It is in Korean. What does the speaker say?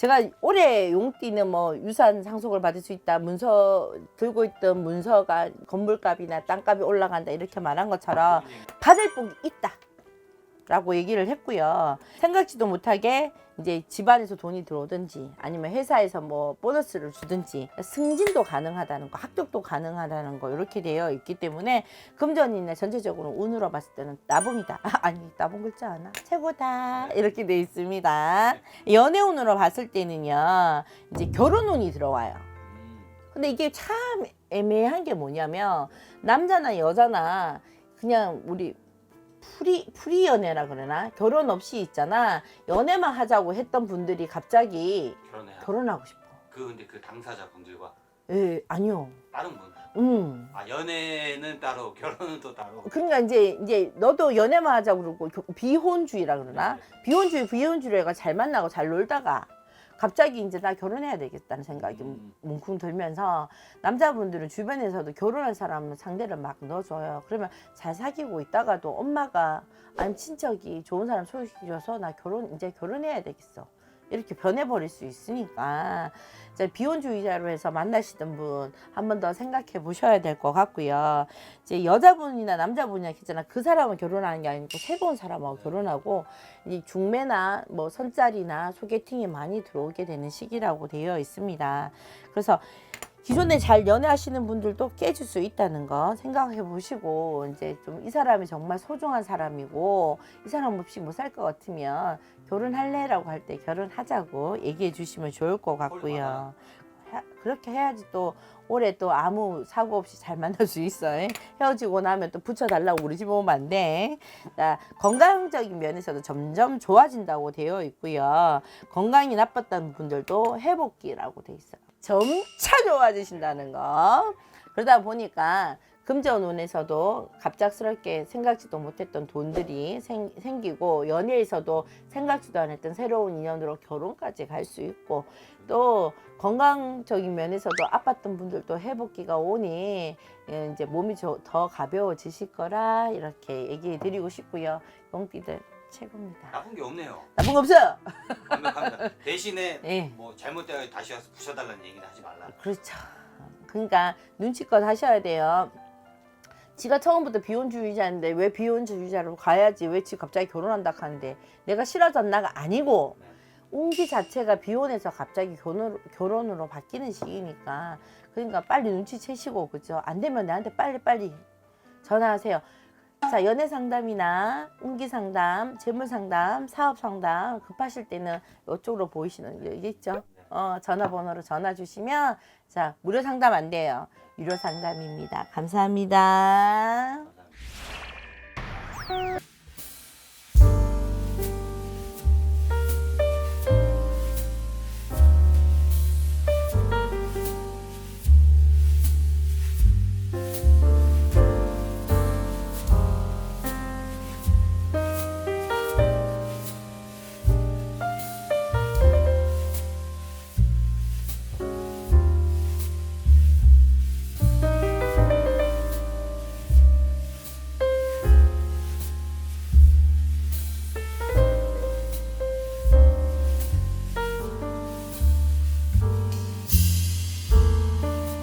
제가 올해 용띠는 뭐 유산 상속을 받을 수 있다. 문서 들고 있던 문서가 건물값이나 땅값이 올라간다 이렇게 말한 것처럼 받을 복이 있다. 라고 얘기를 했고요. 생각지도 못하게 이제 집안에서 돈이 들어오든지 아니면 회사에서 뭐 보너스를 주든지 승진도 가능하다는 거, 합격도 가능하다는 거 이렇게 되어 있기 때문에 금전이나 전체적으로 운으로 봤을 때는 나봉이다. 아 니 나봉 글자 하나 최고다 이렇게 돼 있습니다. 연애운으로 봤을 때는요 이제 결혼운이 들어와요. 근데 이게 참 애매한 게 뭐냐면 남자나 여자나 그냥 우리 프리 프리 연애라 그러나 결혼 없이 있잖아 연애만 하자고 했던 분들이 갑자기 결혼해야. 결혼하고 싶어. 그 근데 그 당사자 분들과 예 아니요. 다른 분. 음. 아 연애는 따로 결혼은 또 따로. 그러니까 이제 이제 너도 연애만 하자고 그러고 겨- 비혼주의라 그러나 비혼주의 비혼주의가 잘 만나고 잘 놀다가 갑자기 이제 나 결혼해야 되겠다는 생각이 음. 뭉쿵 들면서 남자분들은 주변에서도 결혼한 사람 상대를 막 넣어줘요. 그러면 잘 사귀고 있다가도 엄마가 아니 친척이 좋은 사람 소개시켜줘서 나 결혼 이제 결혼해야 되겠어. 이렇게 변해버릴 수 있으니까 이제 비혼주의자로 해서 만나시던 분 한 번 더 생각해 보셔야 될 것 같고요. 이제 여자분이나 남자분이나 있잖아 그 사람은 결혼하는 게 아니고 새로운 사람하고 결혼하고 이 중매나 뭐 선짜리나 소개팅이 많이 들어오게 되는 시기라고 되어 있습니다. 그래서 기존에 잘 연애하시는 분들도 깨질 수 있다는 거 생각해 보시고 이제 좀 이 사람이 정말 소중한 사람이고 이 사람 없이 못 살 것 같으면 결혼할래라고 할 때 결혼하자고 얘기해 주시면 좋을 것 같고요. 해- 그렇게 해야지 또 올해 또 아무 사고 없이 잘 만날 수 있어요. 헤어지고 나면 또 붙여달라고 우리 집 오면 안 돼. 자, 건강적인 면에서도 점점 좋아진다고 되어 있고요. 건강이 나빴던 분들도 회복기라고 돼 있어요. 점차 좋아지신다는 거. 그러다 보니까 금전운에서도 갑작스럽게 생각지도 못했던 돈들이 생, 생기고 연애에서도 생각지도 않았던 새로운 인연으로 결혼까지 갈 수 있고 또 건강적인 면에서도 아팠던 분들도 회복기가 오니 예, 이제 몸이 저- 더 가벼워지실 거라 이렇게 얘기해 드리고 싶고요. 용띠들 최고입니다. 나쁜 게 없네요. 나쁜 거 없어요. 완벽합니다. 대신에 예. 뭐 잘못되어 다시 와서 부셔달라는 얘기는 하지 말라. 그렇죠. 그러니까 눈치껏 하셔야 돼요. 지가 처음부터 비혼주의자인데 왜 비혼주의자로 가야지 왜 지금 갑자기 결혼한다 하는데 내가 싫어졌나가 아니고 네. 운기 자체가 비혼해서 갑자기 결혼, 결혼으로 바뀌는 시기니까 그러니까 빨리 눈치채시고 그죠 안 되면 나한테 빨리 빨리 전화하세요 자 연애 상담이나 운기 상담 재물 상담 사업 상담 급하실 때는 이쪽으로 보이시는 게 있죠 어, 전화번호로 전화 주시면 자 무료 상담 안 돼요 유료 상담입니다. 감사합니다.